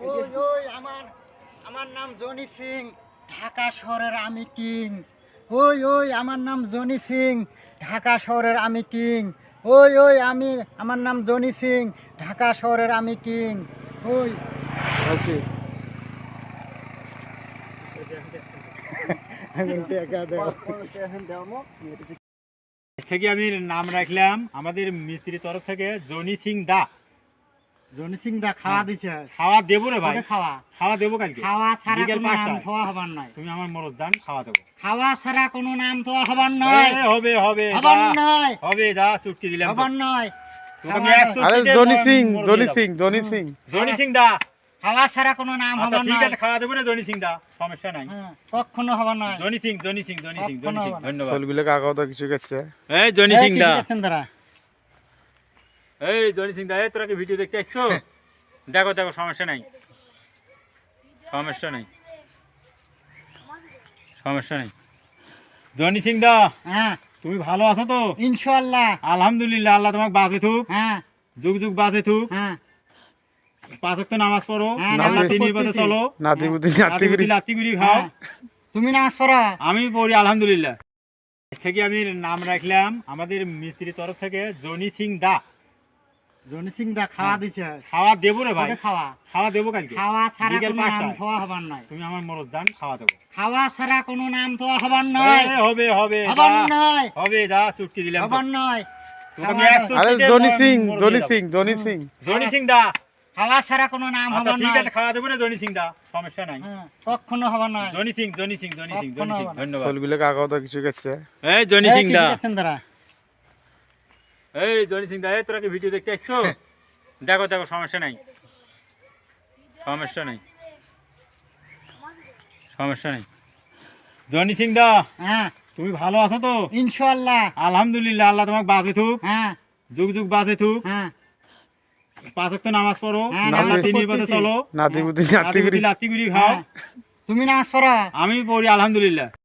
ওই ওই আমার আমার নাম জনি সিং। ঢাকা শহরের আমি কিং। ওই ওই আমার নাম জনি সিং। ঢাকা শহরের আমি কিং। ওই ওই আমি আমার নাম জনি সিং। ঢাকা শহরের আমি কিং। ওই। ওকে থেকে আমি নাম রাখলাম আমাদের মিস্ত্রির তরফ থেকে জনি সিং দা। জনি সিং দা খাওয়া দিছে। খাওয়া দেবো রে ভাই। খাওয়া। খাওয়া দেবো কালকে। খাওয়া ছাড়া কোনো নাম থোয়া হবার নয়। তুমি আমার মরদ দান খাওয়া দেবো। খাওয়া ছাড়া কোনো নাম থোয়া হবার নয়। হবে হবে হবার নয়। হবে যা চুটকি দিলাম হবার নয়। আরে Johnny Singh Johnny Singh Johnny Singh. Johnny Singh দা। খাওয়া ছাড়া কোনো নাম আচ্ছা ঠিক আছে খাওয়া দেবো রে জনি সিং দা। সমস্যা নাই। হ্যাঁ, কখনো হবার নয়। Johnny Singh Johnny Singh Johnny Singh Johnny Singh. হবে না। ধন্যবাদ। ফুলগুলো তো কিছু করছে এই জনি সিং কি দা? এই জনি সিং দা এই তোরা কি ভিডিও দেখতে আসছো? দেখো দেখো সমস্যা নাই। সমস্যা নাই। সমস্যা নাই। জনি সিং দা হ্যাঁ। তুমি ভালো আছো তো? ইনশাআল্লাহ। আলহামদুলিল্লাহ আল্লাহ তোমাকে বাঁচে থুক। হ্যাঁ। যুগ যুগ বাঁচে থুক। হ্যাঁ। পাঁচ ওয়াক্ত নামাজ পড়ো। হ্যাঁ, নামাজ তিন চলো। নাতি বুদ্ধি নাতি গুড়ি গুড়ি খাও। হ্যাঁ। তুমি নামাজ পড়ো। আমি পড়ি আলহামদুলিল্লাহ। থেকে আমি নাম রাখলাম আমাদের মিস্ত্রির তরফ থেকে জনি সিং দা। জনি সিং দা খাওয়া দিছে। খাওয়া দেবো রে ভাই। খাওয়া। খাওয়া দেবো কালকে। খাওয়া ছাড়া কোনো নাম থোয়া হবার নয়। তুমি আমার মরদ দান খাওয়া দেবো। খাওয়া ছাড়া কোনো নাম থোয়া হবার নয়। এ, হবে হবে হবার নয়। হবে যা চুটকি দিলাম হবার খাওয়া- আরে Johnny Singh Johnny Singh Johnny Singh. Johnny Singh দা। খাওয়া ছাড়া কোনো নাম আচ্ছা হবার ঠিক আছে খাওয়া দেবো রে জনি সিং দা। সমস্যা নাই। হ্যাঁ, কখনো হবার নয়। Johnny Singh Johnny Singh Johnny Singh Johnny Singh. ধন্যবাদ। ফুলগুলো কাকাও তো কিছু করছে এই জনি সিং কি দা? এই জনি সিং দা তোরা কি ভিডিও দেখতে আসছো? দেখো দেখো সমস্যা নাই। সমস্যা নাই। সমস্যা নাই। জনি সিং দা হ্যাঁ। তুমি ভালো আছো তো? ইনশাআল্লাহ। আলহামদুলিল্লাহ আল্লাহ তোমাকে বাঁচে থুক। হ্যাঁ। যুগ যুগ বাঁচে থুক। হ্যাঁ। পাঁচ ওয়াক্ত নামাজ পড়ো। হ্যাঁ, আল্লাহ নামাজ পথে চলো। নাতি বুদ্ধি নাতি গুড়ি খাও। হ্যাঁ। তুমি নামাজ পড়ো? আমি পড়ি আলহামদুলিল্লাহ।